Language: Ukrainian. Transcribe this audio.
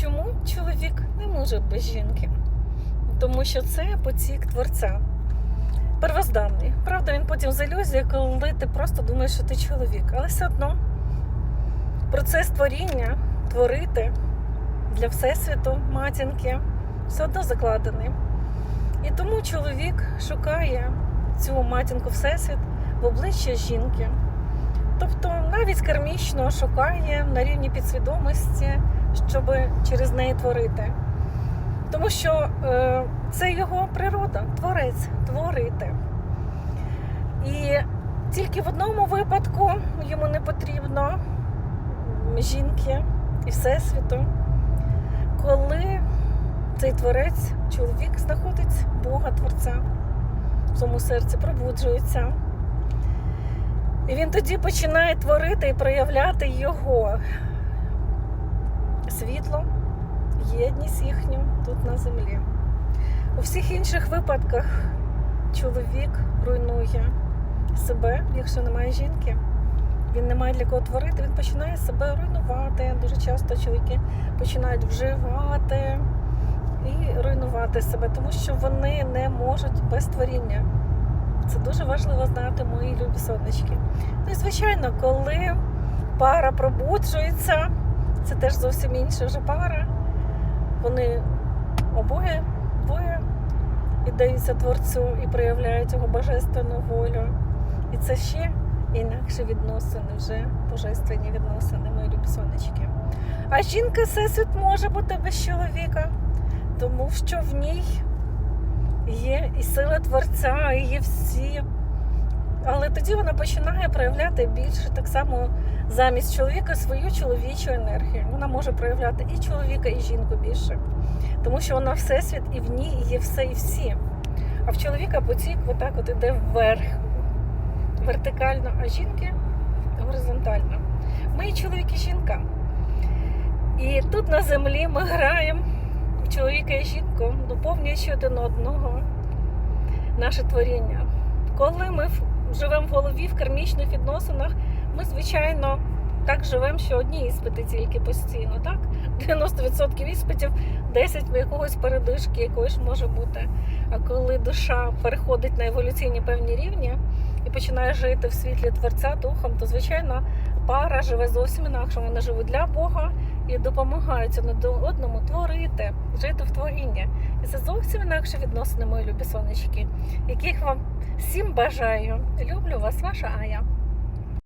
Чому чоловік не може без жінки? Тому що це потік творця. Первозданний. Правда, він потім з ілюзією, коли ти просто думаєш, що ти чоловік. Але все одно процес творіння, творити для Всесвіту, матінки, все одно закладений. І тому чоловік шукає цю матінку Всесвіт в обличчя жінки. Тобто навіть кармічно шукає на рівні підсвідомості, щоб через неї творити. Тому що е, це його природа, творець, творити. І тільки в одному випадку йому не потрібно жінки і Всесвіту, коли цей творець, чоловік, знаходить Бога Творця в своєму серці, пробуджується. І він тоді починає творити і проявляти його світло, єдність їхню тут на землі. У всіх інших випадках чоловік руйнує себе, якщо немає жінки. Він не має для кого творити, він починає себе руйнувати. Дуже часто чоловіки починають вживати і руйнувати себе, тому що вони не можуть без творіння. Це дуже важливо знати, мої любі сонечки. Ну і звичайно, коли пара пробуджується, це теж зовсім інша вже пара. Вони обоє двоє віддаються творцю і проявляють його божественну волю. І це ще інакше відносини, вже божественні відносини, мої любі сонечки. А жінка всесвіт може бути без чоловіка, тому що в ній є і сила творця, і є всі. Але тоді вона починає проявляти більше так само замість чоловіка свою чоловічу енергію. Вона може проявляти і чоловіка, і жінку більше. Тому що вона всесвіт, і в ній є все і всі. А в чоловіка потік отак от іде вверх, вертикально, а жінки горизонтально. Ми і чоловік і жінка. І тут на землі ми граємо в чоловіка і жінку, доповнюючи один одного наше творіння. Коли ми живемо в голові в кармічних відносинах, ми, звичайно, так живемо, що одні іспити тільки постійно, так? 90% іспитів, 10 якогось передишки якоїсь може бути. А коли душа переходить на еволюційні певні рівні і починає жити в світлі Творця Духом, то звичайно пара живе зовсім інакше. Вони живуть для Бога і допомагають одному творити, жити в творіння. І це зовсім інакше відносини, мої любі сонечки, яких вам всім бажаю. Люблю вас, ваша Ая.